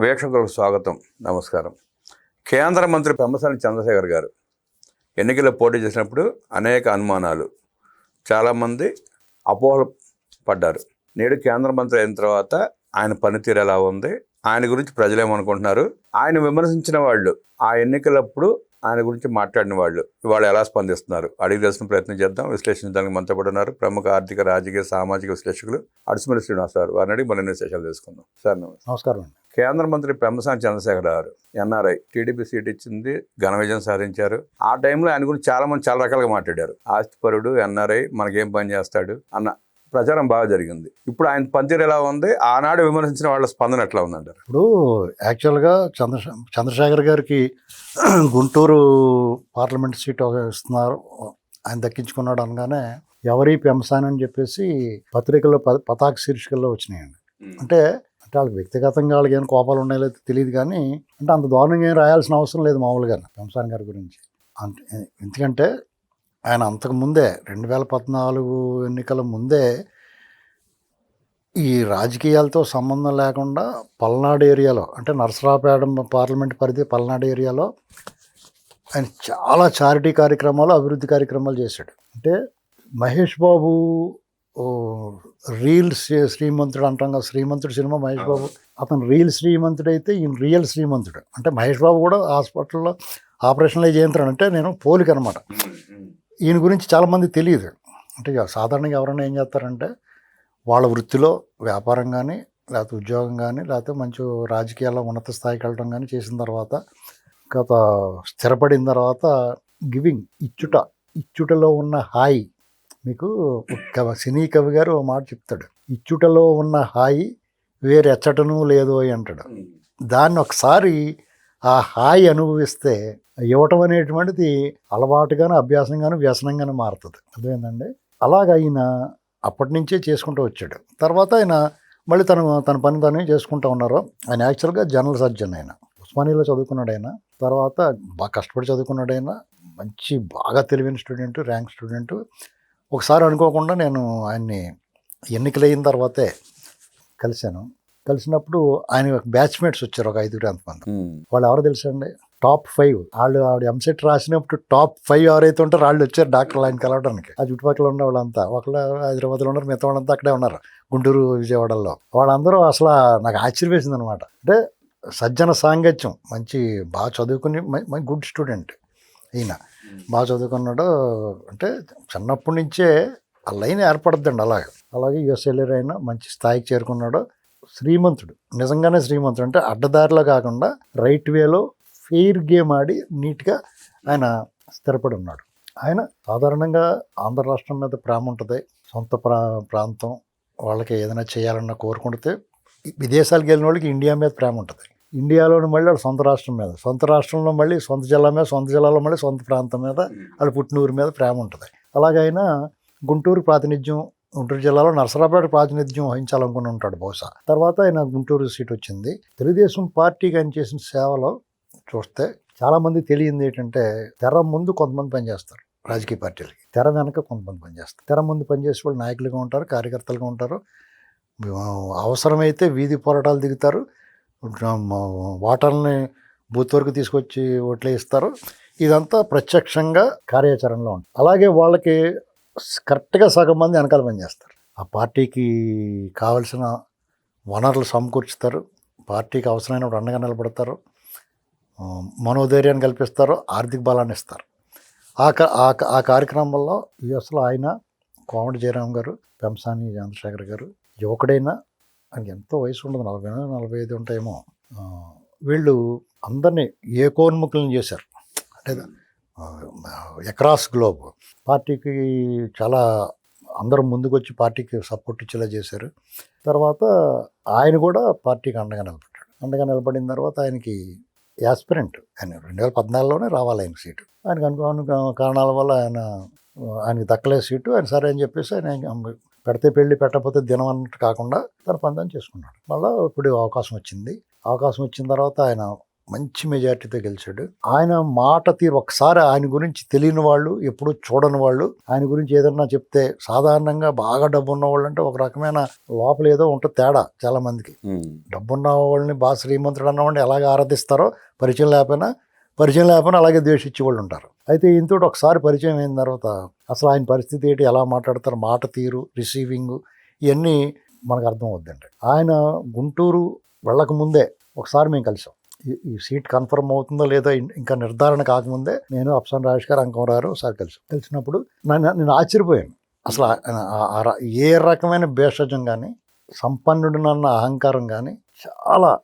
వీక్షకులకు స్వాగతం. నమస్కారం. కేంద్ర మంత్రి పెమ్మసాని చంద్రశేఖర్ గారు ఎన్నికల్లో పోటీ చేసినప్పుడు అనేక అనుమానాలు. చాలామంది అపోహలు పడ్డారు. నేడు కేంద్ర మంత్రి అయిన తర్వాత ఆయన పనితీరు ఎలా ఉంది? ఆయన గురించి ప్రజలు ఏమనుకుంటున్నారు? ఆయన విమర్శించిన వాళ్ళు ఆ ఎన్నికలప్పుడు ఆయన గురించి మాట్లాడిన వాళ్ళు వాళ్ళు ఎలా స్పందిస్తున్నారు? అడిగి తెలిసిన ప్రయత్నం చేద్దాం. విశ్లేషించడానికి మనతో పాటు ఉన్నారు ప్రముఖ ఆర్థిక రాజకీయ సామాజిక విశ్లేషకులు అడుసుమల్లి శ్రీనివాస్ సార్ వారిని అడిగి మరిన్ని విశేషాలు తెలుసుకుందాం. సార్ నమస్తే. నమస్కారం అండి. కేంద్ర మంత్రి పెమ్మసాని చంద్రశేఖర్ గారు ఎన్ఆర్ఐ టీడీపీ సీట్ ఇచ్చింది ఘన విజయం సాధించారు. ఆ టైంలో ఆయన గురించి చాలా మంది చాలా రకాలుగా మాట్లాడారు. ఆస్తిపరుడు ఎన్ఆర్ఐ మనకేం పని చేస్తాడు అన్న ప్రచారం బాగా జరిగింది. ఇప్పుడు ఆయన పనితీరు ఎలా ఉంది? ఆనాడు విమర్శించిన వాళ్ళ స్పందన ఎట్లా ఉందంటారు? ఇప్పుడు యాక్చువల్గా చంద్ర చంద్రశేఖర్ గారికి గుంటూరు పార్లమెంట్ సీట్ ఒక ఇస్తున్నారు. ఆయన దక్కించుకున్నాడు అనగానే ఎవరి పెంసాని అని చెప్పేసి పత్రికల్లో పతాక శీర్షికల్లో వచ్చినాయండి. అంటే వాళ్ళకి వ్యక్తిగతంగా వాళ్ళకి ఏమైనా కోపాలు ఉన్నాయో తెలియదు కానీ అంటే అంత దారుణంగా ఏం రాయాల్సిన అవసరం లేదు మామూలుగా పెంసాని గారి గురించి. అంటే ఎందుకంటే ఆయన అంతకు ముందే రెండు వేల పద్నాలుగు ఎన్నికల ముందే ఈ రాజకీయాలతో సంబంధం లేకుండా పల్నాడు ఏరియాలో అంటే నరసరావుపేట పార్లమెంట్ పరిధి పల్నాడు ఏరియాలో ఆయన చాలా చారిటీ కార్యక్రమాలు అభివృద్ధి కార్యక్రమాలు చేశాడు. అంటే మహేష్ బాబు ఓ, రీల్ శ్రీ- శ్రీమంతుడు అంటాం కదా శ్రీమంతుడు సినిమా మహేష్ బాబు. అతను రీల్ శ్రీమంతుడు అయితే ఈయన రియల్ శ్రీమంతుడు. అంటే మహేష్ బాబు కూడా హాస్పిటల్లో ఆపరేషన్లు చేయించాడు అంటే నేను పోలిక అనమాట ఈయన గురించి చాలామంది తెలియదు. అంటే సాధారణంగా ఎవరైనా ఏం చేస్తారంటే వాళ్ళ వృత్తిలో వ్యాపారం కానీ లేకపోతే ఉద్యోగం కానీ లేకపోతే మంచి రాజకీయాల్లో ఉన్నత స్థాయికి వెళ్ళడం కానీ చేసిన తర్వాత గత స్థిరపడిన తర్వాత గివింగ్ ఇచ్చుట ఇచ్చుటలో ఉన్న హాయి మీకు కవి కవ సినీ కవి గారు ఓ మాట చెప్తాడు. ఇచ్చుటలో ఉన్న హాయి వేరెచ్చటను లేదో అంటాడు. దాన్ని ఒకసారి ఆ హాయి అనుభవిస్తే ఇవ్వటం అనేటువంటిది అలవాటుగాను అభ్యాసంగాను వ్యసనంగాను మారుతుంది. అదేంటండి అలాగ ఆయన అప్పటి నుంచే చేసుకుంటూ వచ్చాడు. తర్వాత ఆయన మళ్ళీ తను తన పని తనే చేసుకుంటూ ఉన్నారు. ఆయన యాక్చువల్గా జనరల్ సర్జన్ ఆయన. ఉస్మానియాలో చదువుకున్నాడు ఆయన. తర్వాత బాగా కష్టపడి చదువుకున్నాడు ఆయన. మంచి బాగా తెలివైన స్టూడెంట్ ర్యాంక్ స్టూడెంట్. ఒకసారి అనుకోకుండా నేను ఆయన్ని ఎన్నికలైన తర్వాతే కలిశాను. కలిసినప్పుడు ఆయన బ్యాచ్మేట్స్ వచ్చారు ఒక ఐదుగురు అంతమంది వాళ్ళు ఎవరు తెలుసండి? Top five. వాళ్ళు ఆవిడ ఎంసెట్ రాసినప్పుడు టాప్ ఫైవ్ ఎవరైతే ఉంటారో వాళ్ళు వచ్చారు డాక్టర్లు ఆయన కలవడానికి. ఆ చుట్టుపక్కల ఉన్న వాళ్ళంతా ఒకళ్ళు హైదరాబాద్లో ఉన్నారు మిగతా వాళ్ళంతా అక్కడే ఉన్నారు గుంటూరు విజయవాడలో. వాళ్ళందరూ అసలు నాకు ఆశ్చర్యం వేసింది అనమాట అంటే సజ్జన సాంగత్యం మంచి బాగా చదువుకుని గుడ్ స్టూడెంట్. ఈయన బాగా చదువుకున్నాడు అంటే చిన్నప్పటి నుంచే ఆ లైన్ ఏర్పడుద్దండి అలాగే. అలాగే యుఎస్ఎల్ఏర్ అయినా మంచి స్థాయికి చేరుకున్నాడు శ్రీమంతుడు. నిజంగానే శ్రీమంతుడు. అంటే అడ్డదారిలో కాకుండా రైట్ వేలో ఫెయిర్ గేమ్ ఆడి నీట్గా ఆయన స్థిరపడి ఉన్నాడు. ఆయన సాధారణంగా ఆంధ్ర రాష్ట్రం మీద ప్రేమ ఉంటుంది. సొంత ప్రా ప్రాంతం వాళ్ళకి ఏదైనా చేయాలన్న కోరుకుంటే విదేశాలకు వెళ్ళిన వాళ్ళకి ఇండియా మీద ప్రేమ ఉంటుంది. ఇండియాలోని మళ్ళీ వాళ్ళ సొంత రాష్ట్రం మీద సొంత రాష్ట్రంలో మళ్ళీ సొంత జిల్లా మీద సొంత జిల్లాలో మళ్ళీ సొంత ప్రాంతం మీద వాళ్ళ పుట్టినూరు మీద ప్రేమ ఉంటుంది. అలాగైనా గుంటూరు ప్రాతినిధ్యం గుంటూరు జిల్లాలో నరసరాపేట ప్రాతినిధ్యం వహించాలనుకుని ఉంటాడు బహుశా. తర్వాత ఆయన గుంటూరు సీట్ వచ్చింది. తెలుగుదేశం పార్టీకి ఆయన చేసిన సేవలో చూస్తే చాలామంది తెలియంది ఏంటంటే తెర ముందు కొంతమంది పనిచేస్తారు రాజకీయ పార్టీలకి. తెర వెనక కొంతమంది పనిచేస్తారు. తెర ముందు పనిచేసే వాళ్ళు నాయకులుగా ఉంటారు కార్యకర్తలుగా ఉంటారు. అవసరమైతే వీధి పోరాటాలు దిగుతారు. వాటర్ని బూత్ వరకు తీసుకొచ్చి ఓట్లు ఇస్తారు. ఇదంతా ప్రత్యక్షంగా కార్యాచరణలో ఉంటుంది. అలాగే వాళ్ళకి కరెక్ట్గా సగం మంది వెనకాల పనిచేస్తారు ఆ పార్టీకి కావలసిన వనరులు సమకూర్చుతారు. పార్టీకి అవసరమైనప్పుడు అండగా నిలబడతారు. మనోధైర్యాన్ని కల్పిస్తారు. ఆర్థిక బలాన్ని ఇస్తారు. ఆ క- ఆ కార్యక్రమంలో యుఎస్లో ఆయన కోమటి జయరామ్ గారు పెంసాని చంద్రశేఖర్ గారు యువకుడైనా ఆయనకి ఎంతో వయసు ఉండదు. నలభై నలభై ఐదు ఉంటాయేమో. వీళ్ళు అందరినీ ఏకోన్ముఖులను చేశారు. అంటే ఎక్రాస్ గ్లోబ్ పార్టీకి చాలా అందరూ ముందుకొచ్చి పార్టీకి సపోర్ట్ ఇచ్చేలా చేశారు. తర్వాత ఆయన కూడా పార్టీకి అండగా నిలబడ్డాడు. అండగా నిలబడిన తర్వాత ఆయనకి యాస్పిరెంట్ ఆయన రెండు వేల పద్నాలుగులోనే రావాలి ఆయన సీటు. ఆయనకు అనుకోని కారణాల వల్ల ఆయన ఆయనకి దక్కలే సీటు. ఆయన సరే అని చెప్పేసి ఆయన పెడితే పెళ్ళి పెట్టకపోతే దినం అన్నట్టు కాకుండా తన పందం చేసుకున్నాడు. మళ్ళీ ఇప్పుడు అవకాశం వచ్చింది. అవకాశం వచ్చిన తర్వాత ఆయన మంచి మెజారిటీతో గెలిచాడు. ఆయన మాట తీరు ఒకసారి ఆయన గురించి తెలియని వాళ్ళు ఎప్పుడు చూడని వాళ్ళు ఆయన గురించి ఏదన్నా చెప్తే సాధారణంగా బాగా డబ్బు ఉన్న వాళ్ళు అంటే ఒక రకమైన లోపల ఏదో ఉంటుంది తేడా చాలా మందికి. డబ్బున్న వాళ్ళని బాగా శ్రీమంతుడు అన్నవాడిని ఎలాగ ఆరాధిస్తారో పరిచయం లేకపోయినా పరిచయం లేకపోయినా అలాగే ద్వేషించే వాళ్ళు ఉంటారు. అయితే ఇంతటి ఒకసారి పరిచయం అయిన తర్వాత అసలు ఆయన పరిస్థితి ఏంటి ఎలా మాట్లాడతారు మాట తీరు రిసీవింగ్ ఇవన్నీ మనకు అర్థం అవుద్దండి. ఆయన గుంటూరు వెళ్ళక ముందే ఒకసారి మేము కలిసాం. ఈ- సీట్ కన్ఫర్మ్ అవుతుందో లేదో ఇంకా నిర్ధారణ కాకముందే నేను అప్సన్ రాజేష్ గారు అంకమరారు ఒకసారి కలిసి. కలిసినప్పుడు నన్ను నేను ఆశ్చర్యపోయాను. అసలు ఏ రకమైన భేషజం కానీ సంపన్నుడినన్న అహంకారం కానీ చాలా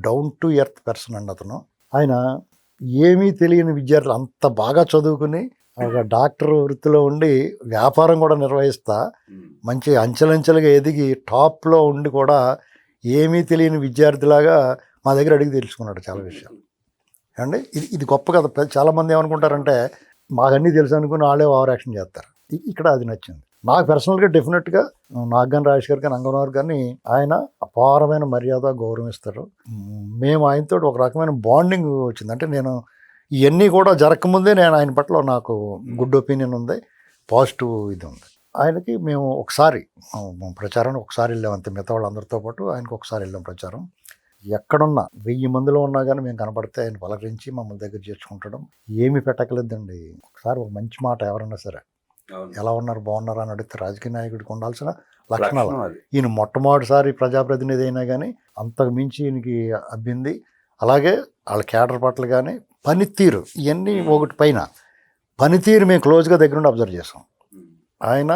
డౌన్ టు ఎర్త్ పర్సన్ అండి అతను. ఆయన ఏమీ తెలియని విద్యార్థులు అంత బాగా చదువుకుని ఒక డాక్టర్ వృత్తిలో ఉండి వ్యాపారం కూడా నిర్వహిస్తా మంచి అంచెలంచెలుగా ఎదిగి టాప్లో ఉండి కూడా ఏమీ తెలియని విద్యార్థిలాగా మా దగ్గర అడిగి తెలుసుకున్నాడు చాలా విషయాలు. అండి ఇది ఇది గొప్ప కదా చాలామంది ఏమనుకుంటారంటే మాకన్నీ తెలుసు అనుకుని వాళ్ళే ఓవర్ యాక్షన్ చేస్తారు. ఇక్కడ అది నచ్చింది. నాకు పర్సనల్గా డెఫినెట్గా నాకు కానీ రాజేష్ గారు కానీ అంగనవారు కానీ ఆయన అపారమైన మర్యాద గౌరవిస్తారు మేము ఆయనతో ఒక రకమైన బాండింగ్ వచ్చింది. అంటే నేను ఇవన్నీ కూడా జరగకముందే నేను ఆయన పట్ల నాకు గుడ్ ఒపీనియన్ ఉంది పాజిటివ్ ఇది ఉంది. ఆయనకి మేము ఒకసారి ప్రచారం ప్రచారానికి ఒకసారి వెళ్ళాం అంతే మిగతా వాళ్ళందరితో పాటు ఆయనకు ఒకసారి వెళ్ళాం ప్రచారం. ఎక్కడున్నా వెయ్యి మందిలో ఉన్నా కానీ మేము కనపడితే ఆయన పలకరించి మమ్మల్ని దగ్గర చేర్చుకుంటడం ఏమి పెట్టకలేదండి. ఒకసారి ఒక మంచి మాట ఎవరన్నా సరే ఎలా ఉన్నారు బాగున్నారా అని అడిగితే రాజకీయ నాయకుడికి ఉండాల్సిన లక్షణాలు. ఈయన మొట్టమొదటిసారి ప్రజాప్రతినిధి అయినా కానీ అంతకు మించి ఈయనకి అబ్బింది అలాగే వాళ్ళ కేడర్ పట్ల కానీ పనితీరు ఇవన్నీ ఒకటి పైన పనితీరు మేము క్లోజ్గా దగ్గర నుండి అబ్జర్వ్ చేసాం. ఆయన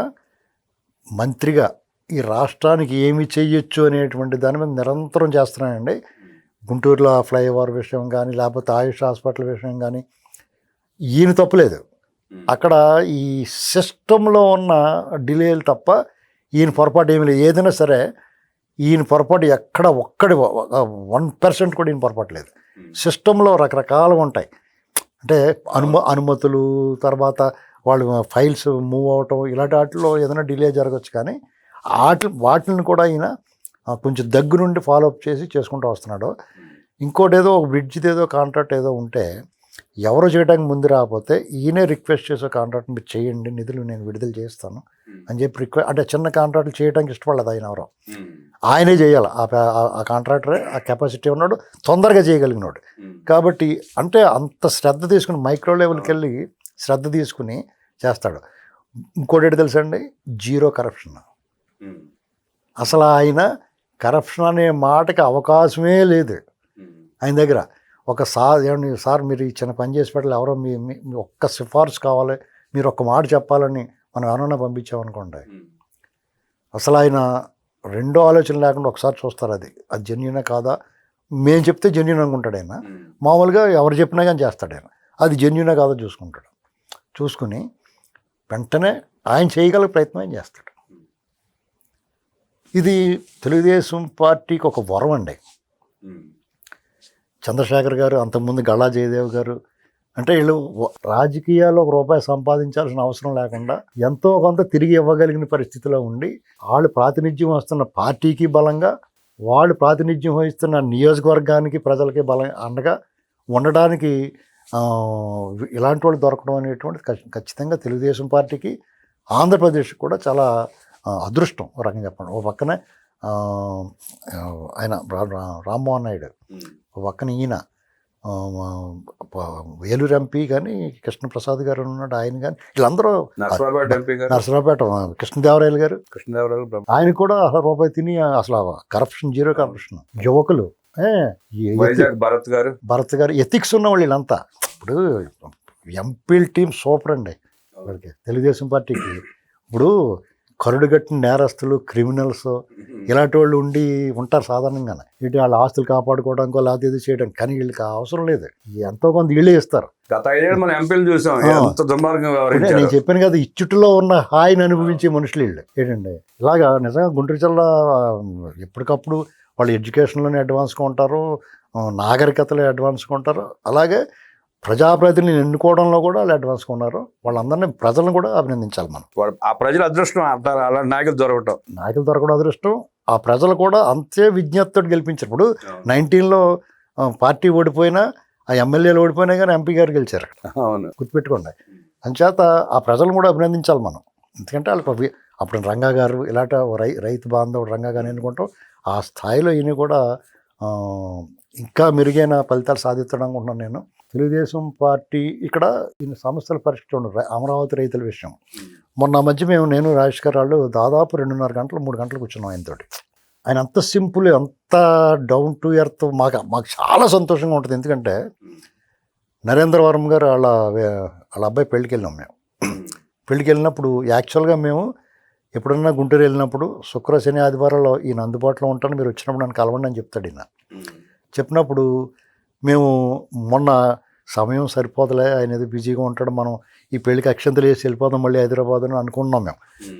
మంత్రిగా ఈ రాష్ట్రానికి ఏమి చెయ్యొచ్చు అనేటువంటి దాని మీద నిరంతరం చేస్తున్నాయండి గుంటూరులో ఫ్లైఓవర్ విషయం కానీ లేకపోతే ఆయుష్ హాస్పిటల్ విషయం కానీ ఈయన తప్పులేదు. అక్కడ ఈ సిస్టంలో ఉన్న డిలేలు తప్ప ఈయన పొరపాటు ఏమి లేదు. ఏదైనా సరే ఈయన పొరపాటు ఎక్కడ ఒక్కడి వన్ పర్సెంట్ కూడా ఈయన పొరపాటు లేదు. సిస్టంలో రకరకాలుగా ఉంటాయి. అంటే అనుమ అనుమతులు తర్వాత వాళ్ళు ఫైల్స్ మూవ్ అవటం ఇలాంటి వాటిలో ఏదైనా డిలే జరగచ్చు కానీ వాటి వాటిని కూడా ఈయన కొంచెం దగ్గర నుండి ఫాలోఅప్ చేసి చేసుకుంటూ వస్తున్నాడు. ఇంకోటి ఏదో ఒక బ్రిడ్జ్ ఏదో కాంట్రాక్ట్ ఏదో ఉంటే ఎవరు చేయడానికి ముందు రాకపోతే ఈయనే రిక్వెస్ట్ చేసే కాంట్రాక్ట్ మీరు చేయండి నిధులు నేను విడుదల చేస్తాను అని చెప్పి రిక్వెస్ట్ అంటే చిన్న కాంట్రాక్ట్లు చేయడానికి ఇష్టపడలేదు ఆయన ఎవరో. ఆయనే చేయాలి. ఆ కాంట్రాక్టరే ఆ కెపాసిటీ ఉన్నాడు తొందరగా చేయగలిగినాడు. కాబట్టి అంటే అంత శ్రద్ధ తీసుకుని మైక్రో లెవెల్కి వెళ్ళి శ్రద్ధ తీసుకుని చేస్తాడు. ఇంకోటి తెలుసండి? జీరో కరప్షన్ అసలు ఆయన కరప్షన్ అనే మాటకి అవకాశమే లేదు ఆయన దగ్గర. ఒక సార్ ఏమండి సార్ మీరు ఈ చిన్న పని చేసి పెట్టాలి ఎవరో మీ మీ ఒక్క సిఫార్సు కావాలి మీరు ఒక్క మాట చెప్పాలని మనం ఎవరన్నా పంపించామనుకోండి. అసలు ఆయన రెండో ఆలోచన లేకుండా ఒకసారి చూస్తారు అది. అది జెన్యునా కాదా? మేము చెప్తే జెన్యున్ అనుకుంటాడు ఆయన. మామూలుగా ఎవరు చెప్పినా కానీ చేస్తాడు ఆయన. అది జెన్యునా కాదో చూసుకుంటాడు. చూసుకుని వెంటనే ఆయన చేయగల ప్రయత్నం ఆయన చేస్తాడు. ఇది తెలుగుదేశం పార్టీకి ఒక వరం అండి. చంద్రశేఖర్ గారు అంతకుముందు గళా జయదేవ్ గారు అంటే వీళ్ళు రాజకీయాల్లో ఒక రూపాయి సంపాదించాల్సిన అవసరం లేకుండా ఎంతో కొంత తిరిగి ఇవ్వగలిగిన పరిస్థితిలో ఉండి వాళ్ళు ప్రాతినిధ్యం వస్తున్న పార్టీకి బలంగా వాళ్ళు ప్రాతినిధ్యం వహిస్తున్న నియోజకవర్గానికి ప్రజలకి బలం అండగా ఉండడానికి ఇలాంటి వాళ్ళు దొరకడం అనేటువంటి ఖచ్చితంగా తెలుగుదేశం పార్టీకి ఆంధ్రప్రదేశ్ కూడా చాలా అదృష్టం ఒక రకంగా చెప్పండి. ఓ పక్కనే ఆయన రామ్మోహన్ నాయుడు. పక్కన ఈయన వేలూరు ఎంపీ కానీ కృష్ణప్రసాద్ గారు ఉన్నాడు ఆయన కానీ వీళ్ళందరూ నరసరావుపేట కృష్ణదేవరాయలు గారు. కృష్ణదేవరాయలు ఆయన కూడా అసలు రూపాయి తిని అసలు కరప్షన్ జీరో కరప్షన్ యువకులు భరత్ గారు. భరత్ గారు ఎథిక్స్ ఉన్న వాళ్ళు వీళ్ళంతా. ఇప్పుడు ఎంపీల్ టీం సూపర్ అండి. వాళ్ళకి తెలుగుదేశం పార్టీకి. ఇప్పుడు కరుడుగట్టిన నేరస్తులు క్రిమినల్స్ ఇలాంటి వాళ్ళు ఉండి ఉంటారు సాధారణంగానే. ఇటు వాళ్ళ ఆస్తులు కాపాడుకోవడానికో లేకపోతే ఇది చేయడానికి కానీ వీళ్ళకి అవసరం లేదు. ఎంతో కొంత వీళ్ళే ఇస్తారు. గత ఐదేళ్ళు మన ఎంపీలు చూసాం. ఎంత వ్యవహరించారు. నేను చెప్పాను కదా ఇచ్చుట్లో ఉన్న హాయిని అనుభవించే మనుషులు వీళ్ళు. ఏంటండి ఇలాగా నిజంగా గుంటూరు జిల్లా ఎప్పటికప్పుడు వాళ్ళు ఎడ్యుకేషన్లోనే అడ్వాన్స్గా ఉంటారు ఆ, నాగరికతలో అడ్వాన్స్గా ఉంటారు. అలాగే ప్రజాప్రతినిధిని ఎన్నుకోవడంలో కూడా వాళ్ళు అడ్వాన్స్గా ఉన్నారు వాళ్ళందరినీ ప్రజలను కూడా అభినందించాలి మనం. ఆ ప్రజల అదృష్టం అలాంటి నాయకులు దొరకటం. నాయకులు దొరకడం అదృష్టం. ఆ ప్రజలు కూడా అంతే విజ్ఞతతో గెలిపించారు. ఇప్పుడు నైన్టీన్లో పార్టీ ఓడిపోయినా ఆ ఎమ్మెల్యేలు ఓడిపోయినా కానీ ఎంపీ గారు గెలిచారు. అవును. గుర్తుపెట్టుకోండి. అంచేత ఆ ప్రజలను కూడా అభినందించాలి మనం. ఎందుకంటే వాళ్ళకి అప్పుడు రంగా గారు ఇలాంటి రై రైతు బాంధవుడు రంగా గారు ఎన్నుకుంటాం. ఆ స్థాయిలో ఈయన కూడా ఇంకా మెరుగైన ఫలితాలు సాధిస్తాడు అనుకుంటున్నాను నేను. తెలుగుదేశం పార్టీ ఇక్కడ ఈయన సమస్యల పరిస్థితి ఉండదు అమరావతి రైతుల విషయం. మొన్న మధ్య మేము నేను రాజేష్ గారు వాళ్ళు దాదాపు రెండున్నర గంటలు మూడు గంటలు కూర్చున్నాం ఆయనతోటి. ఆయన అంత సింపుల్ అంత డౌన్ టు ఎర్త్ మాకు మాకు చాలా సంతోషంగా ఉంటుంది. ఎందుకంటే నరేంద్రవరం గారు వాళ్ళ వాళ్ళ అబ్బాయి పెళ్ళికి వెళ్ళాం మేము. పెళ్ళికి వెళ్ళినప్పుడు యాక్చువల్గా మేము ఎప్పుడన్నా గుంటూరు వెళ్ళినప్పుడు శుక్ర శని ఆదివారాల్లో ఈయన అందుబాటులో ఉంటాను మీరు వచ్చినప్పుడు నన్ను కలవండి అని చెప్తాడు ఈయన. చెప్పినప్పుడు మేము మొన్న సమయం సరిపోతలే ఆయన ఏదో బిజీగా ఉంటాడు మనం ఈ పెళ్ళికి అక్షంతలు వేసి వెళ్ళిపోదాం మళ్ళీ హైదరాబాద్ అని అనుకున్నాం మేము.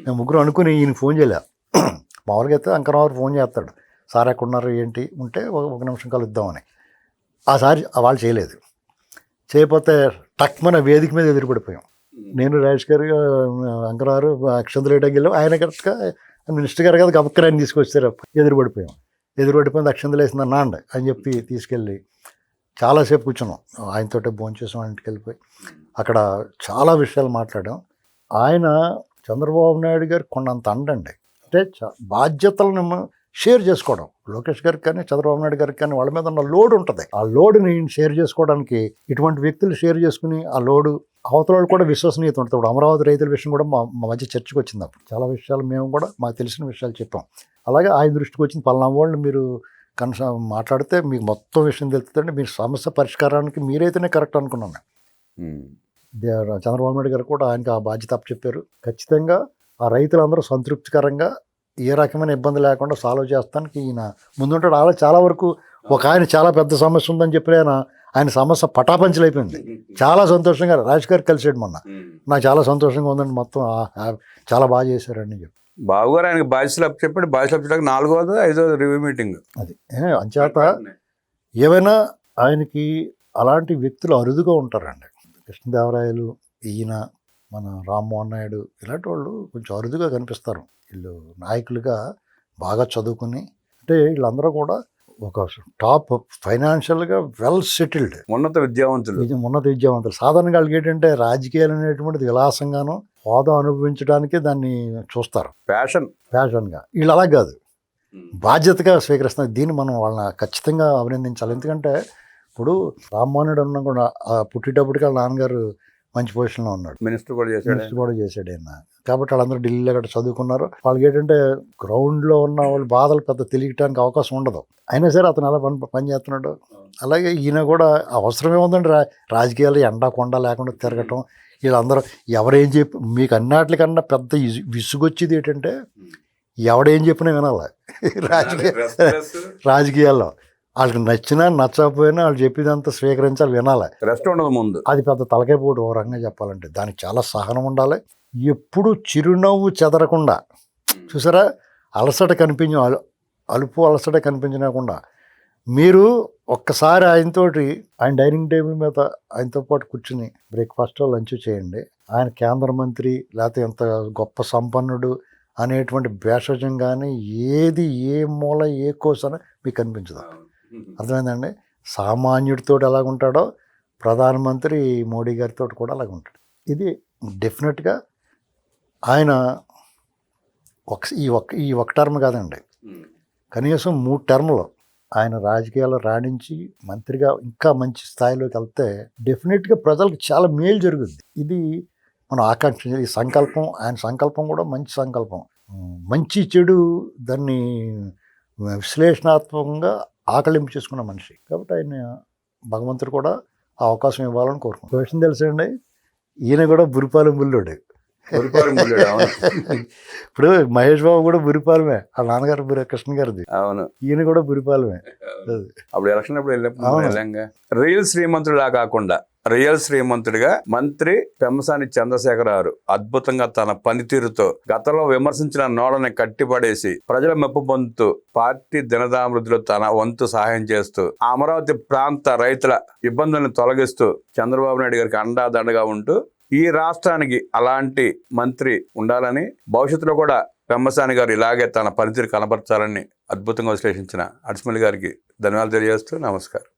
మేము ముగ్గురు అనుకుని ఈయన ఫోన్ చేయలే. మామూలుగా అయితే అంకరావు ఫోన్ చేస్తాడు. సార్ ఎక్కడున్నారు ఏంటి? ఉంటే ఒక నిమిషం కలుద్దామని. ఆ సారి వాళ్ళు చేయలేదు. చేయకపోతే టక్మన వేదిక మీద ఎదురుపడిపోయాం. నేను రాజేష్ గారు అంకరారు అక్షంతలు వేయడానికి వెళ్ళాం. ఆయన కరెక్ట్గా మినిస్టర్ గారు కదా గబక్కన ఆయన తీసుకొచ్చారు. ఎదురుపడిపోయాం. ఎదురుపడిపోయింది అక్షంతలు వేసింది అండి అని చెప్పి తీసుకెళ్ళి చాలాసేపు కూర్చున్నాం. ఆయనతోటే భోంచేసాం ఇంటికి వెళ్ళిపోయి. అక్కడ చాలా విషయాలు మాట్లాడాం. ఆయన చంద్రబాబు నాయుడు గారు కొన్నంత అండండి అంటే బాధ్యతలను షేర్ చేసుకోవడం. లోకేష్ గారికి కానీ చంద్రబాబు నాయుడు గారికి కానీ వాళ్ళ మీద ఉన్న లోడ్ ఉంటుంది. ఆ లోడ్ని షేర్ చేసుకోవడానికి ఇటువంటి వ్యక్తులు షేర్ చేసుకుని ఆ లోడు అవతల వాళ్ళు కూడా విశ్వసనీయత ఉంటుంది. ఇప్పుడు అమరావతి రైతుల విషయం కూడా మా మా మధ్య చర్చకు వచ్చింది అప్పుడు. చాలా విషయాలు మేము కూడా మాకు తెలిసిన విషయాలు చెప్పాం. అలాగే ఆయన దృష్టికి వచ్చింది పలానా వాళ్ళు మీరు కనీసం మాట్లాడితే మీకు మొత్తం విషయం తెలుస్తుందంటే మీరు సమస్య పరిష్కారానికి మీరైతేనే కరెక్ట్ అనుకున్నాను చంద్రబాబు నాయుడు గారు కూడా ఆయనకి ఆ బాధ్యత చెప్పారు ఖచ్చితంగా ఆ రైతులందరూ సంతృప్తికరంగా ఏ రకమైన ఇబ్బంది లేకుండా సాల్వ్ చేస్తానికి ఈయన ముందుంటాడు. అలా చాలా వరకు ఒక ఆయన చాలా పెద్ద సమస్య ఉందని చెప్పి ఆయన ఆయన సమస్య పటాపంచలైపోయింది. చాలా సంతోషంగా రాజు గారు కలిసాడు మొన్న. నాకు చాలా సంతోషంగా ఉందండి. మొత్తం చాలా బాగా చేశారండి చెప్పి. బాబు గారు ఆయనకి బాధ్యతలు అప్పు చెప్పాడు. బాధ్యతలు అప్పు చెప్పడానికి నాలుగోది ఐదో రివ్యూ మీటింగ్. అది. అంచేత ఏవైనా ఆయనకి అలాంటి వ్యక్తులు అరుదుగా ఉంటారండి. కృష్ణదేవరాయలు ఈయన మన రామ్మోహన్ నాయుడు ఇలాంటి వాళ్ళు కొంచెం అరుదుగా కనిపిస్తారు. వీళ్ళు నాయకులుగా బాగా చదువుకుని అంటే వీళ్ళందరూ కూడా ఒక టాప్ ఫైనాన్షియల్గా వెల్ సెటిల్డ్. ఉన్నత విద్యావంతులు. ఇది ఉన్నత విద్యావంతులు. సాధారణంగా ఏంటంటే రాజకీయాలు అనేటువంటిది విలాసంగాను హోదా అనుభవించడానికి దాన్ని చూస్తారు. ప్యాషన్ ఫ్యాషన్గా వీళ్ళు అలా కాదు. బాధ్యతగా స్వీకరిస్తున్నారు. దీన్ని మనం వాళ్ళని ఖచ్చితంగా అభినందించాలి. ఎందుకంటే ఇప్పుడు రామ్మోహన్ రెడ్డి ఉన్నా కూడా పుట్టేటప్పటికి వాళ్ళ నాన్నగారు మంచి పొజిషన్లో ఉన్నాడు. మినిస్టర్ కూడా చేశాడు మినిస్టర్ కూడా చేశాడు ఆయన. కాబట్టి వాళ్ళందరూ ఢిల్లీలో అక్కడ చదువుకున్నారు. వాళ్ళకి ఏంటంటే గ్రౌండ్లో ఉన్న వాళ్ళు బాధలు పెద్ద తెలియటానికి అవకాశం ఉండదు. అయినా సరే అతను అలా పని పని చేస్తున్నాడు? అలాగే ఈయన కూడా అవసరమే ఉందండి రా రాజకీయాలు ఎండా కొండ లేకుండా తిరగటం. వీళ్ళందరూ ఎవరేం చెప్పి మీకు అన్నిటికన్నా పెద్ద విసుగొచ్చేది ఏంటంటే ఎవడేం చెప్పినా వినాలి. రాజకీయ రాజకీయాల్లో వాళ్ళకి నచ్చినా నచ్చకపోయినా వాళ్ళు చెప్పేదంతా స్వీకరించాలి వినాలి. రెస్ట్ ఉండదు ముందు. అది పెద్ద తలకాయ పోటు ఓ రకంగా చెప్పాలంటే. దానికి చాలా సహనం ఉండాలి. ఎప్పుడు చిరునవ్వు చెదరకుండా. చూసారా? అలసట కనిపించ అలుపు అలసట కనిపించకుండా మీరు ఒక్కసారి ఆయనతోటి ఆయన డైనింగ్ టేబుల్ మీద ఆయనతో పాటు కూర్చుని బ్రేక్ఫాస్ట్ లంచ్ చేయండి. ఆయన కేంద్ర మంత్రి లేకపోతే ఎంత గొప్ప సంపన్నుడు అనేటువంటి భేషజం కానీ ఏది ఏ మూల ఏ కోసన మీకు కనిపించదు. అర్థమైందండి? సామాన్యుడితో ఎలాగుంటాడో ప్రధానమంత్రి మోడీ గారితో కూడా అలాగ ఉంటాడు ఇది డెఫినెట్గా ఆయన ఒక ఈ ఒక్క ఈ ఒక టర్మ్ కాదండి. కనీసం మూడు టర్మ్లో ఆయన రాజకీయాల్లో రాణించి మంత్రిగా ఇంకా మంచి స్థాయిలోకి వెళ్తే డెఫినెట్గా ప్రజలకు చాలా మేలు జరుగుద్ది. ఇది మనం ఆకాంక్ష ఈ సంకల్పం ఆయన సంకల్పం కూడా మంచి సంకల్పం. మంచి చెడు దాన్ని విశ్లేషణాత్మకంగా ఆకలింపు చేసుకున్న మనిషి. కాబట్టి ఆయన భగవంతుడు కూడా ఆ అవకాశం ఇవ్వాలని కోరుకుంటున్నాను. విషయం తెలుసండి ఈయన కూడా బురిపాలెం బుల్లుడు. ఇప్పుడు మహేష్ బాబు కూడా బురిపాలెమే ఆ నాన్నగారు బురి కృష్ణ గారిది. అవును. ఈయన కూడా బురిపాలెమే. అప్పుడు ఎలక్షన్ అప్పుడు వెళ్ళినప్పుడు రియల్ శ్రీమంతుడిలా కాకుండా రియల్ శ్రీమంతుడిగా మంత్రి పెమ్మసాని చంద్రశేఖర్ గారు అద్భుతంగా తన పనితీరుతో గతంలో విమర్శించిన నోడని కట్టిపడేసి ప్రజల మెప్పు పొందుతూ పార్టీ దినదామృతిలో తన వంతు సహాయం చేస్తూ అమరావతి ప్రాంత రైతుల ఇబ్బందులను తొలగిస్తూ చంద్రబాబు నాయుడు గారికి అండాదండగా ఉంటూ ఈ రాష్ట్రానికి అలాంటి మంత్రి ఉండాలని భవిష్యత్తులో కూడా పెమ్మసాని గారు ఇలాగే తన పనితీరు కనబరచాలని అద్భుతంగా విశ్లేషించిన అడిసిమల్లి గారికి ధన్యవాదాలు తెలియజేస్తూ నమస్కారం.